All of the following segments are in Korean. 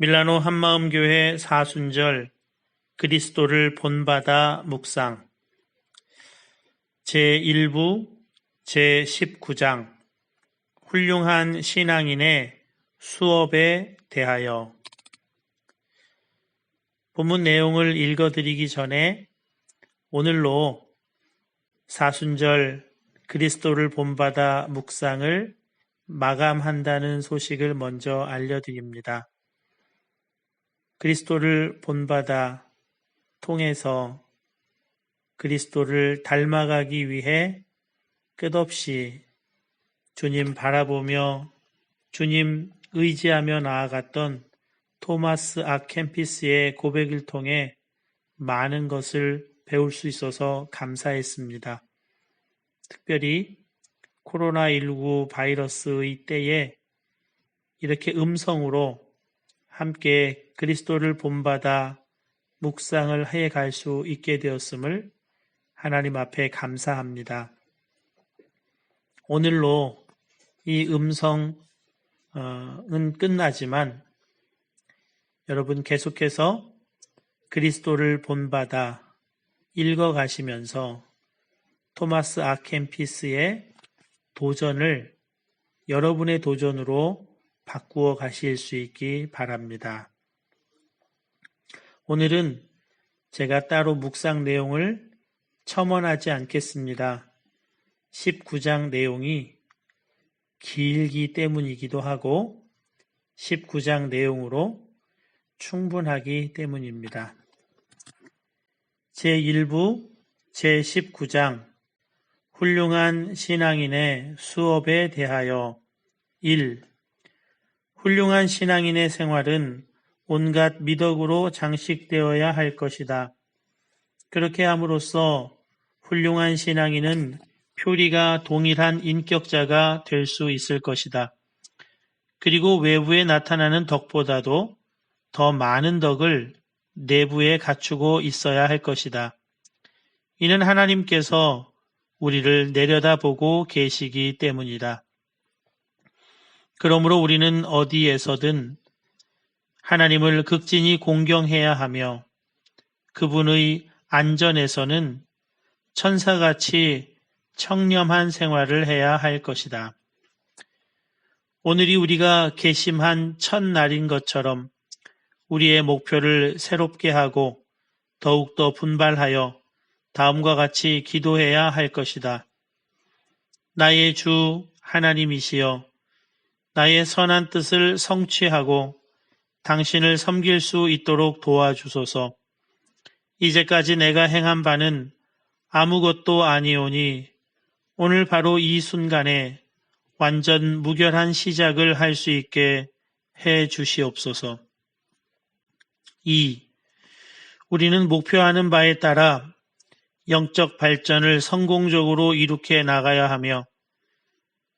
밀라노 한마음교회 사순절 그리스도를 본받아 묵상. 제1부 제19장. 훌륭한 신앙인의 수업에 대하여. 본문 내용을 읽어드리기 전에 오늘로 사순절 그리스도를 본받아 묵상을 마감한다는 소식을 먼저 알려드립니다. 그리스도를 본받아 통해서 그리스도를 닮아가기 위해 끝없이 주님 바라보며 주님 의지하며 나아갔던 토마스 아캠피스의 고백을 통해 많은 것을 배울 수 있어서 감사했습니다. 특별히 코로나19 바이러스의 때에 이렇게 음성으로 함께 그리스도를 본받아 묵상을 해 갈 수 있게 되었음을 하나님 앞에 감사합니다. 오늘로 이 음성은 끝나지만 여러분 계속해서 그리스도를 본받아 읽어가시면서 토마스 아켄피스의 도전을 여러분의 도전으로 바꾸어 가실 수 있기 바랍니다. 오늘은 제가 따로 묵상 내용을 첨언하지 않겠습니다. 19장 내용이 길기 때문이기도 하고 19장 내용으로 충분하기 때문입니다. 제1부 제19장 훌륭한 신앙인의 수업에 대하여 1. 훌륭한 신앙인의 생활은 온갖 미덕으로 장식되어야 할 것이다. 그렇게 함으로써 훌륭한 신앙인은 표리가 동일한 인격자가 될 수 있을 것이다. 그리고 외부에 나타나는 덕보다도 더 많은 덕을 내부에 갖추고 있어야 할 것이다. 이는 하나님께서 우리를 내려다보고 계시기 때문이다. 그러므로 우리는 어디에서든 하나님을 극진히 공경해야 하며 그분의 안전에서는 천사같이 청렴한 생활을 해야 할 것이다. 오늘이 우리가 개심한 첫날인 것처럼 우리의 목표를 새롭게 하고 더욱더 분발하여 다음과 같이 기도해야 할 것이다. 나의 주 하나님이시여, 나의 선한 뜻을 성취하고 당신을 섬길 수 있도록 도와주소서. 이제까지 내가 행한 바는 아무것도 아니오니 오늘 바로 이 순간에 완전 무결한 시작을 할 수 있게 해 주시옵소서. 2. 우리는 목표하는 바에 따라 영적 발전을 성공적으로 이룩해 나가야 하며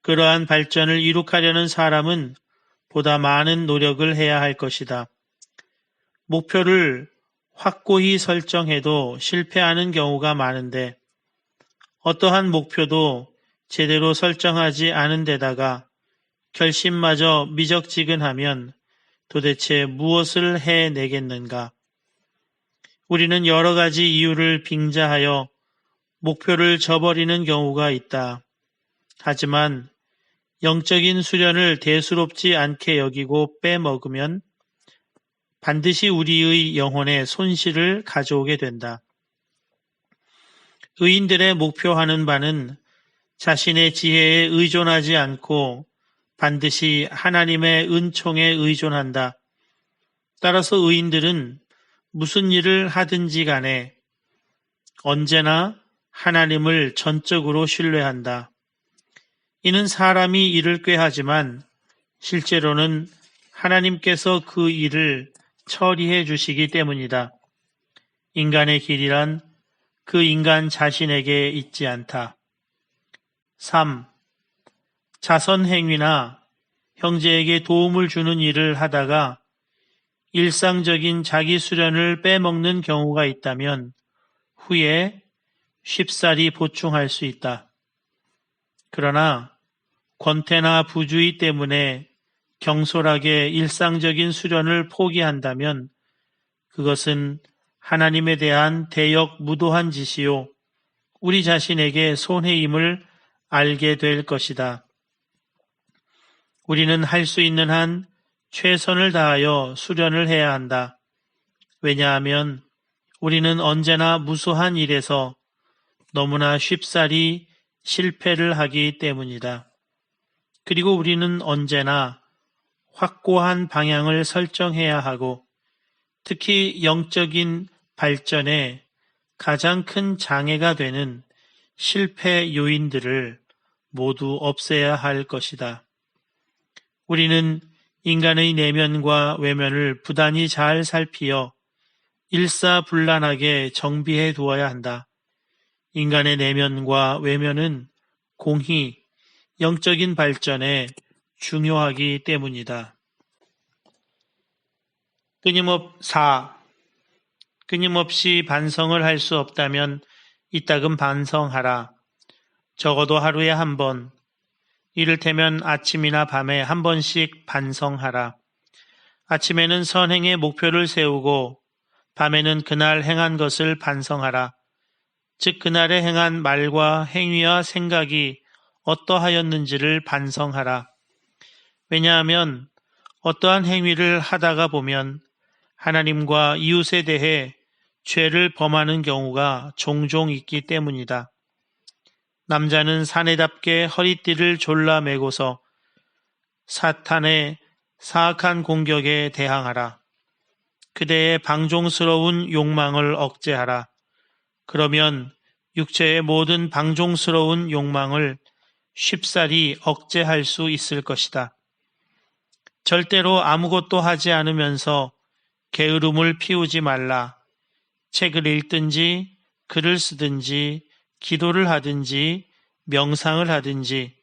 그러한 발전을 이룩하려는 사람은 보다 많은 노력을 해야 할 것이다. 목표를 확고히 설정해도 실패하는 경우가 많은데 어떠한 목표도 제대로 설정하지 않은 데다가 결심마저 미적지근하면 도대체 무엇을 해내겠는가? 우리는 여러 가지 이유를 빙자하여 목표를 저버리는 경우가 있다. 하지만 영적인 수련을 대수롭지 않게 여기고 빼먹으면 반드시 우리의 영혼에 손실을 가져오게 된다. 의인들의 목표하는 바는 자신의 지혜에 의존하지 않고 반드시 하나님의 은총에 의존한다. 따라서 의인들은 무슨 일을 하든지 간에 언제나 하나님을 전적으로 신뢰한다. 이는 사람이 일을 꾀하지만 실제로는 하나님께서 그 일을 처리해 주시기 때문이다. 인간의 길이란 그 인간 자신에게 있지 않다. 3. 자선 행위나 형제에게 도움을 주는 일을 하다가 일상적인 자기 수련을 빼먹는 경우가 있다면 후에 쉽사리 보충할 수 있다. 그러나 권태나 부주의 때문에 경솔하게 일상적인 수련을 포기한다면 그것은 하나님에 대한 대역 무도한 짓이요. 우리 자신에게 손해임을 알게 될 것이다. 우리는 할 수 있는 한 최선을 다하여 수련을 해야 한다. 왜냐하면 우리는 언제나 무수한 일에서 너무나 쉽사리 실패를 하기 때문이다. 그리고 우리는 언제나 확고한 방향을 설정해야 하고 특히 영적인 발전에 가장 큰 장애가 되는 실패 요인들을 모두 없애야 할 것이다. 우리는 인간의 내면과 외면을 부단히 잘 살피어 일사불란하게 정비해 두어야 한다. 인간의 내면과 외면은 공히 영적인 발전에 중요하기 때문이다. 끊임없 4. 끊임없이 반성을 할 수 없다면 이따금 반성하라. 적어도 하루에 한 번, 이를테면 아침이나 밤에 한 번씩 반성하라. 아침에는 선행의 목표를 세우고 밤에는 그날 행한 것을 반성하라. 즉 그날에 행한 말과 행위와 생각이 어떠하였는지를 반성하라. 왜냐하면 어떠한 행위를 하다가 보면 하나님과 이웃에 대해 죄를 범하는 경우가 종종 있기 때문이다. 남자는 사내답게 허리띠를 졸라매고서 사탄의 사악한 공격에 대항하라. 그대의 방종스러운 욕망을 억제하라. 그러면 육체의 모든 방종스러운 욕망을 쉽사리 억제할 수 있을 것이다. 절대로 아무것도 하지 않으면서 게으름을 피우지 말라. 책을 읽든지 글을 쓰든지 기도를 하든지 명상을 하든지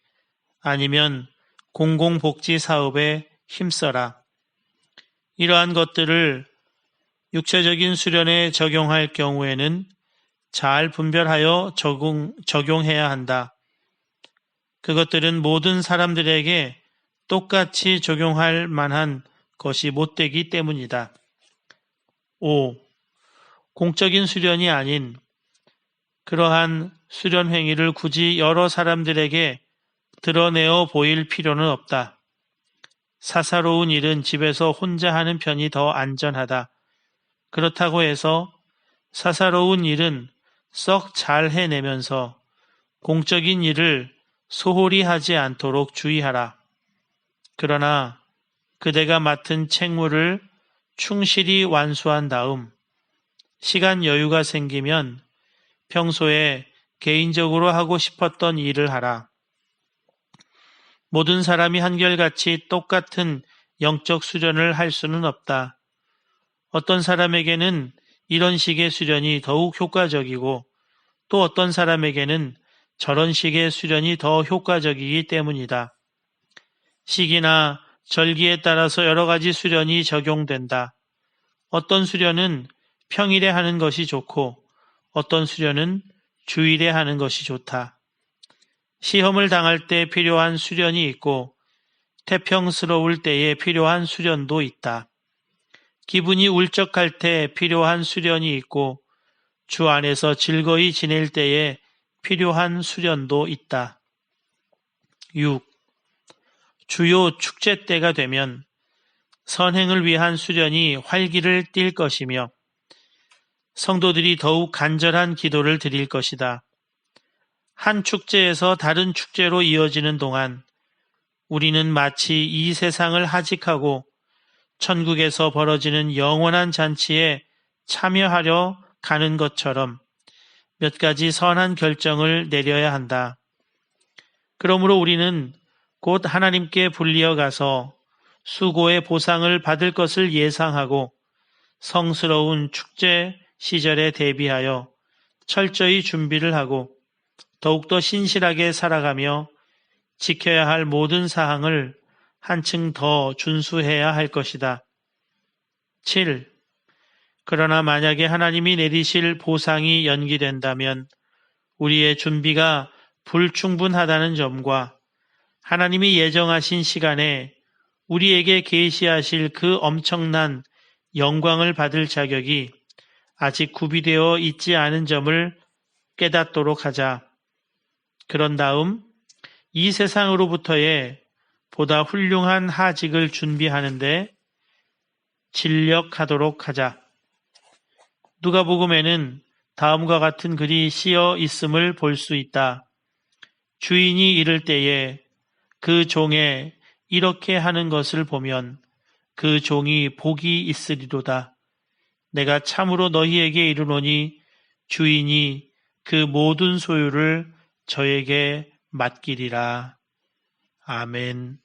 아니면 공공복지 사업에 힘써라. 이러한 것들을 육체적인 수련에 적용할 경우에는 잘 분별하여 적용, 적용해야 한다. 그것들은 모든 사람들에게 똑같이 적용할 만한 것이 못되기 때문이다. 5. 공적인 수련이 아닌 그러한 수련 행위를 굳이 여러 사람들에게 드러내어 보일 필요는 없다. 사사로운 일은 집에서 혼자 하는 편이 더 안전하다. 그렇다고 해서 사사로운 일은 썩 잘 해내면서 공적인 일을 소홀히 하지 않도록 주의하라. 그러나 그대가 맡은 책무를 충실히 완수한 다음 시간 여유가 생기면 평소에 개인적으로 하고 싶었던 일을 하라. 모든 사람이 한결같이 똑같은 영적 수련을 할 수는 없다. 어떤 사람에게는 이런 식의 수련이 더욱 효과적이고 또 어떤 사람에게는 저런 식의 수련이 더 효과적이기 때문이다. 시기나 절기에 따라서 여러 가지 수련이 적용된다. 어떤 수련은 평일에 하는 것이 좋고 어떤 수련은 주일에 하는 것이 좋다. 시험을 당할 때 필요한 수련이 있고 태평스러울 때에 필요한 수련도 있다. 기분이 울적할 때 필요한 수련이 있고 주 안에서 즐거이 지낼 때에 필요한 수련도 있다. 6. 주요 축제 때가 되면 선행을 위한 수련이 활기를 띨 것이며 성도들이 더욱 간절한 기도를 드릴 것이다. 한 축제에서 다른 축제로 이어지는 동안 우리는 마치 이 세상을 하직하고 천국에서 벌어지는 영원한 잔치에 참여하려 가는 것처럼 몇 가지 선한 결정을 내려야 한다. 그러므로 우리는 곧 하나님께 불리어 가서 수고의 보상을 받을 것을 예상하고 성스러운 축제 시절에 대비하여 철저히 준비를 하고 더욱더 신실하게 살아가며 지켜야 할 모든 사항을 한층 더 준수해야 할 것이다. 7. 그러나 만약에 하나님이 내리실 보상이 연기된다면 우리의 준비가 불충분하다는 점과 하나님이 예정하신 시간에 우리에게 계시하실 그 엄청난 영광을 받을 자격이 아직 구비되어 있지 않은 점을 깨닫도록 하자. 그런 다음 이 세상으로부터의 보다 훌륭한 하직을 준비하는데 진력하도록 하자. 누가복음에는 다음과 같은 글이 씌어 있음을 볼 수 있다. 주인이 이를 때에 그 종에 이렇게 하는 것을 보면 그 종이 복이 있으리로다. 내가 참으로 너희에게 이르노니 주인이 그 모든 소유를 저에게 맡기리라. 아멘.